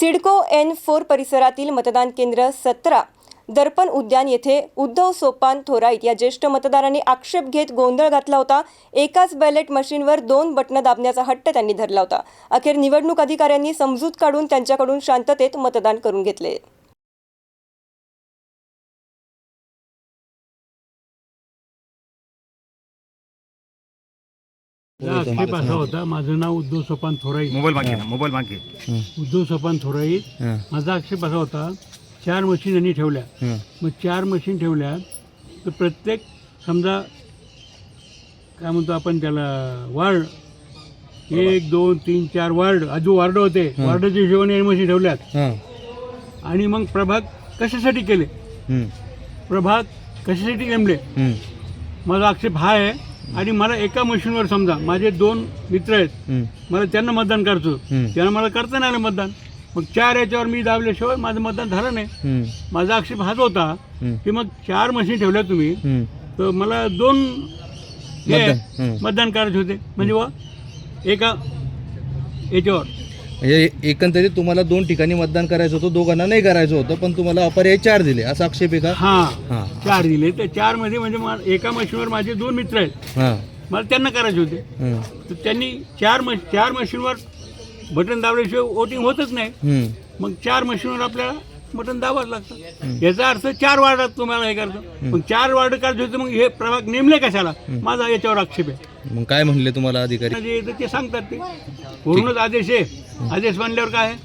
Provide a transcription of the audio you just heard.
CIDCO N four परिसरातील मतदान केंद्र सतरा दर्पण उद्यान येथे उद्धव सोपान थोराईत या ज्येष्ठ मतदारांनी आक्षेप घेत गोंधळ घातला होता. एकाच बॅलेट मशीनवर दोन बटणं दाबण्याचा हट्ट त्यांनी धरला होता. अखेर निवडणूक अधिकाऱ्यांनी समजूत काढून त्यांच्याकडून शांततेत मतदान करून घेतले. आक्षेप असा होता. माझं नाव उद्धव सोपान थोराई. मोबाईल मागे मोबाईल मागे. उद्धव सोपान थोराई. माझा आक्षेप असा होता चार मशीन यांनी ठेवल्या. मग चार मशीन ठेवल्या तर प्रत्येक समजा काय म्हणतो आपण त्याला वार्ड. एक दोन तीन चार वार्ड. आजू वार्ड होते. वार्डाच्या हिशोबाने मशीन ठेवल्यात. आणि मग प्रभाग कशासाठी केले? प्रभाग कशासाठी नेमले? माझा आक्षेप हा आहे आणि मला एका मशीनवर समजा माझे दोन मित्र आहेत मला त्यांना मतदान करायचं त्यांना मला करता नाही आलं मतदान. मग चार याच्यावर मी दाबल्याशिवाय माझं मतदान झालं नाही. माझा आक्षेप हाच होता की मग चार मशीन ठेवल्या तुम्ही तर मला दोन हे मतदान करायचे होते. म्हणजे वा एका याच्यावर. म्हणजे एकंदरीत तुम्हाला दोन ठिकाणी मतदान करायचं होतं दोघांना नाही करायचं होतं पण तुम्हाला अपर्याय चार दिले असा आक्षेप आहे का? हा चार दिले. तर चारमध्ये म्हणजे मा- एका मशीनवर माझे दोन मित्र आहेत. हां. मला त्यांना करायचे होते. हं. तर त्यांनी चार मश चार मशीनवर बटन दाबल्याशिवाय वोटिंग होतच नाही. हं. मग चार मशीनवर आपल्याला बटन दाबावं लागतं. याचा अर्थ चार वार्डात तुम्हाला हे करतं. मग चार वार्ड करायचे होते मग हे प्रभाग नेमले कशाला? माझा याच्यावर आक्षेप आहे. मग काय म्हणले तुम्हाला अधिकारी? जे येतं ते सांगतात ते. पूर्णच आदेश आहे. आदेश मानल्यावर काय आहे?